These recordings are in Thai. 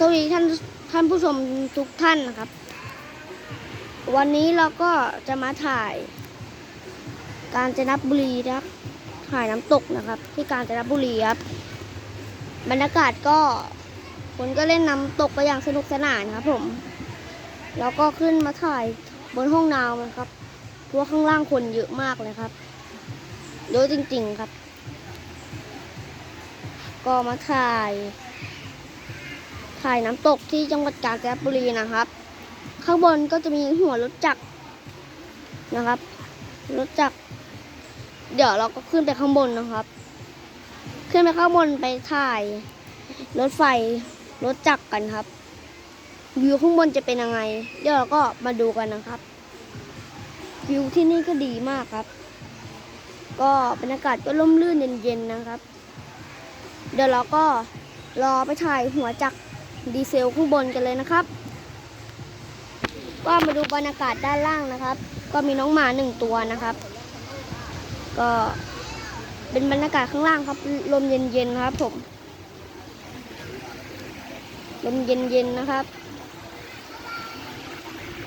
สวัสดีท่านท่านผู้ชมทุกท่านนะครับ วันนี้เราก็จะมาถ่าย การจนบุรีนะครับ ถ่ายน้ำตกนะครับ ที่กาญจนบุรีครับบรรยากาศก็คนก็เล่นน้ำตกก็อย่างสนุกสนานครับ ผม แล้วก็ขึ้นมาถ่ายบนห้องนาวนะครับเพราะข้างล่างคนเยอะมากเลยครับเยอะจริง ๆครับ ก็มาถ่าย ถ่ายน้ำตกที่จังหวัดกาญจนบุรีนะครับ ข้างบนก็จะมีหัวรถจักรนะครับ รถจักรเดี๋ยวเราก็ขึ้นไปข้างบนนะครับ ขึ้นไปข้างบนไปถ่าย รถไฟรถจักรกันครับ วิวข้างบนจะเป็นยังไง เดี๋ยวเราก็มาดูกันนะครับ วิวที่นี่ก็ดีมากครับ ก็บรรยากาศก็ร่มรื่นเย็นๆนะครับ เดี๋ยวเราก็รอไปถ่ายหัวจักร ดีเซลข้างบนกันเลยนะครับ ก็มาดูบรรยากาศด้านล่างนะครับ ก็มีน้องหมาหนึ่งตัวนะครับ ก็เป็นบรรยากาศข้างล่างครับ ลมเย็นๆนะครับ ผม ลมเย็นๆนะครับ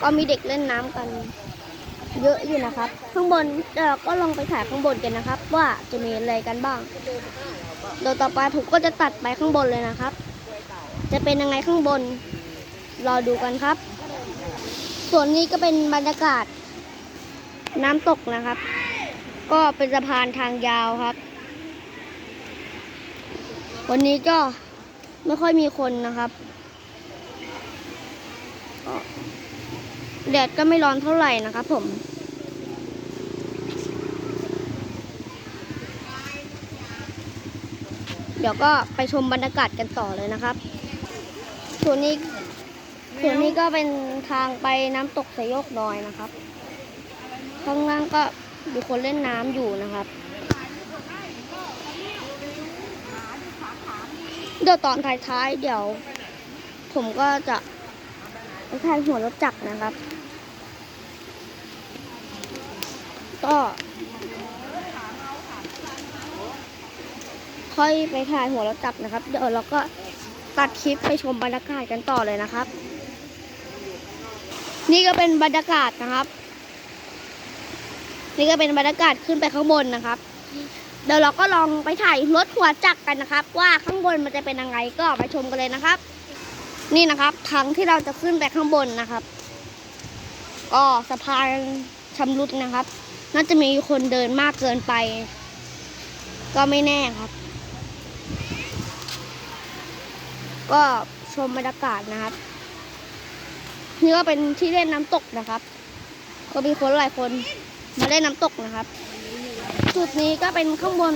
ก็มีเด็กเล่นน้ำกัน เยอะอยู่นะครับ ข้างบนเดี๋ยวเราก็ลองไปถ่ายข้างบนกันนะครับ ว่าจะมีอะไรกันบ้างเดี๋ยวต่อไปผมก็จะตัดไปข้างบนเลยนะครับ จะเป็นยังไงข้างบน รอดูกันครับ ส่วนนี้ก็เป็นบรรยากาศ น้ำตกนะครับ ก็เป็นสะพานทางยาวครับ วันนี้ก็ไม่ค่อยมีคนนะครับแดดก็ไม่ร้อนเท่าไหร่นะครับผมเดี๋ยวก็ไปชมบรรยากาศกันต่อเลยนะครับ ส่วนนี้ส่วนนี้ก็เป็นทางไปน้ำตกสยกดอยนะครับ ข้างล่างก็มีคนเล่นน้ำอยู่นะครับ เดี๋ยวตอนท้ายๆเดี๋ยว ผมก็จะไปถ่ายหัวรถจักรนะครับ ก็ค่อยไปถ่ายหัวรถจักรนะครับ เดี๋ยวเราก็ ตัดคลิปไปชมบรรยากาศกันต่อเลยนะครับ นี่ก็เป็นบรรยากาศนะครับ นี่ก็เป็นบรรยากาศขึ้นไปข้างบนนะครับ เดี๋ยวเราก็ลองไปถ่ายรถหัวจักรกันนะครับ ว่าข้างบนมันจะเป็นยังไงก็ไปชมกันเลยนะครับ นี่นะครับทางที่เราจะขึ้นไปข้างบนนะครับก็สะพานชำรุดนะครับ น่าจะมีคนเดินมากเกินไป ก็ไม่แน่ครับ ก็ชมบรรยากาศนะครับ นี่ก็เป็นที่เล่นน้ำตกนะครับ ก็มีคนหลายคนมาเล่นน้ำตกนะครับ จุดนี้ก็เป็นข้างบน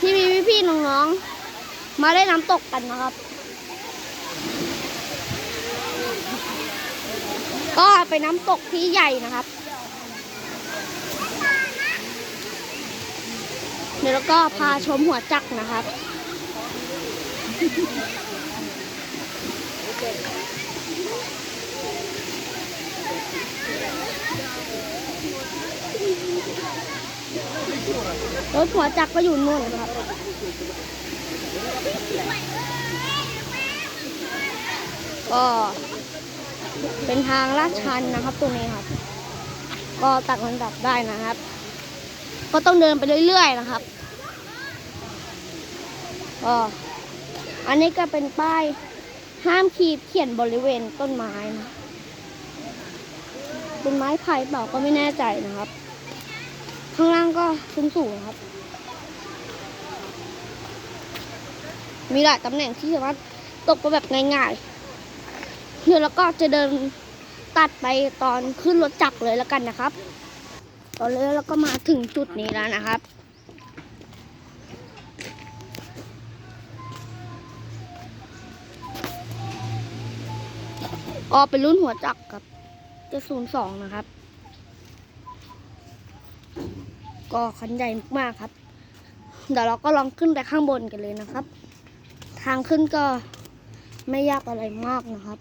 ที่มีพี่ๆน้องๆมาเล่นน้ำตกกันนะครับ ก็เป็นน้ำตกที่ใหญ่นะครับ เดี๋ยวก็พาชมหัวจักรนะครับ รถหัวจักรก็อยู่นู่นนะครับก็เป็นทางลาดชันนะครับตรงนี้ครับ ก็ตักมันดับได้นะครับ ก็ต้องเดินไปเรื่อยๆนะครับก็อันนี้ก็เป็นป้าย ห้ามขีดเขียนบริเวณต้นไม้นะเป็นไม้ไผ่เปล่าก็ไม่แน่ใจนะครับ ข้างล่างก็สูงสูงครับ มีหลายตำแหน่งที่สามารถตกไปแบบง่ายๆเดี๋ยวเราก็จะเดินตัดไปตอนขึ้นรถจักรเลยแล้วกันนะครับ ตอนนี้เราก็มาถึงจุดนี้แล้วนะครับ ก็เป็นรุ่นหัวจักรครับจะศูนย์สองนะครับ ก็คันใหญ่มากครับ เดี๋ยวเราก็ลองขึ้นไปข้างบนกันเลยนะครับ ทางขึ้นก็ไม่ยากอะไรมากนะครับ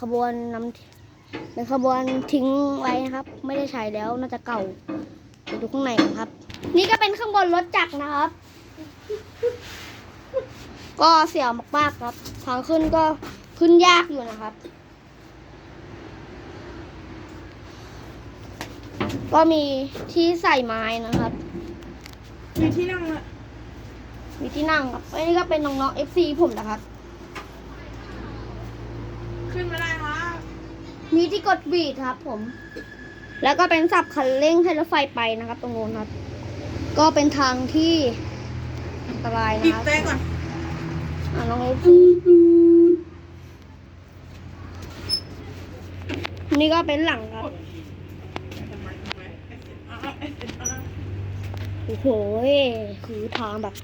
ขบวนนำเป็นขบวนทิ้งไว้นะครับ ไม่ได้ใช้แล้วน่าจะเก่าไปดูข้างในกันครับ นี่ก็เป็นข้างบนรถจักรนะครับกก็เสียวมากๆครับ ทางขึ้นก็ขึ้นยากอยู่นะครับ ก็มีที่ใส่ไม้นะครับ มีที่นั่งอะมีที่นั่งครับอันนี้ก็เป็นน้องๆ FC ผมนะครับ ขึ้นมาได้ครับมีที่กดบีดครับ ผม แล้วก็เป็นสับคันเร่งให้รถไฟไปนะครับ ตรงโน้นครับ ก็เป็นทางที่อันตรายบีนะบครับแต่ก่อน อ่าน้องเอฟนี่ก็เป็นหลังครับทำไมทำไมเอสเอ็นอาร์เอสเอ็นอาร์โอ้โห คือทางแบบ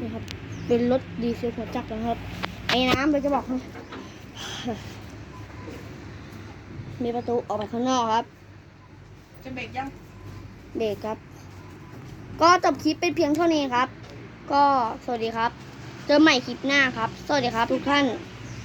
นี่ครับ เป็นรถดีเซลหัวจักรนะครับ ไอ้น้ำเราจะบอกให้มีประตูออกไปข้างนอกครับ จะเบรกยังเด็กครับ ก็จบคลิปเป็นเพียงเท่านี้ครับ ก็สวัสดีครับ เจอใหม่คลิปหน้าครับ สวัสดีครับทุกท่าน